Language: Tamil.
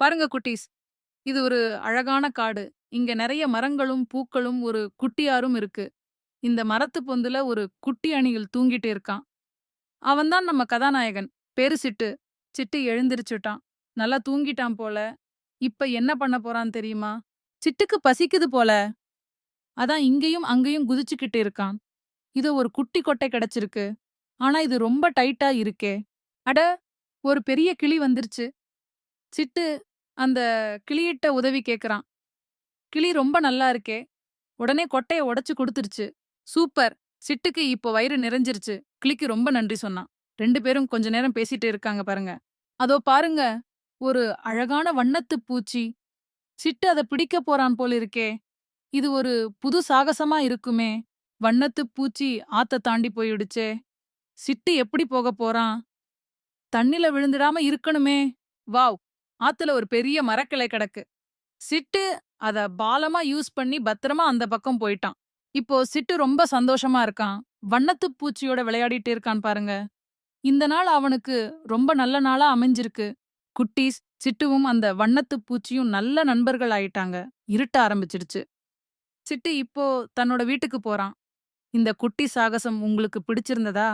பாருங்க குட்டீஸ். இது ஒரு அழகான காடு. இங்க நிறைய மரங்களும் பூக்களும் ஒரு குட்டியாரும் இருக்கு. இந்த மரத்து பொந்துல ஒரு குட்டி அணியில் தூங்கிட்டு இருக்கான். அவன்தான் நம்ம கதாநாயகன். பேரு சிட்டு. சிட்டு எழுந்திருச்சுட்டான். நல்லா தூங்கிட்டான் போல. இப்ப என்ன பண்ண போறான் தெரியுமா? சிட்டுக்கு பசிக்குது போல. அதான் இங்கேயும் அங்கேயும் குதிச்சுக்கிட்டு இருக்கான். இது ஒரு குட்டி கொட்டை கிடைச்சிருக்கு. ஆனா இது ரொம்ப டைட்டா இருக்கே. அட! ஒரு பெரிய கிளி வந்துருச்சு. சிட்டு அந்த கிளியிட்ட உதவி கேட்குறான் கிளி ரொம்ப நல்லா இருக்கே. உடனே கொட்டைய உடைச்சு கொடுத்துருச்சு. சூப்பர். சிட்டுக்கு இப்போ வயிறு நிறைஞ்சிருச்சு. கிளிக்கு ரொம்ப நன்றி சொன்னான். ரெண்டு பேரும் கொஞ்ச நேரம் பேசிட்டு இருக்காங்க பாருங்க. அதோ பாருங்க. ஒரு அழகான வண்ணத்து பூச்சி. சிட்டு அதை பிடிக்க போறான் போல இருக்கே. இது ஒரு புது சாகசமா இருக்குமே. வண்ணத்து பூச்சி ஆத்த தாண்டி போயிடுச்சே. சிட்டு எப்படி போக போறான்? தண்ணில விழுந்துடாம இருக்கணுமே. வாவ். ஆத்துல ஒரு பெரிய மரக்கிளை கிடக்கு. சிட்டு அத பாலமா யூஸ் பண்ணி பத்திரமா அந்த பக்கம் போயிட்டான். இப்போ சிட்டு ரொம்ப சந்தோஷமா இருக்கான். வண்ணத்து பூச்சியோட விளையாடிட்டு இருக்கான் பாருங்க. இந்த நாள் அவனுக்கு ரொம்ப நல்ல நாளா அமைஞ்சிருக்கு. குட்டீஸ் சிட்டுவும் அந்த வண்ணத்து பூச்சியும் நல்ல நண்பர்கள் ஆயிட்டாங்க. இருட்ட ஆரம்பிச்சிடுச்சு. சிட்டு இப்போ தன்னோட வீட்டுக்கு போறான். இந்த குட்டி சாகசம் உங்களுக்கு பிடிச்சிருந்ததா?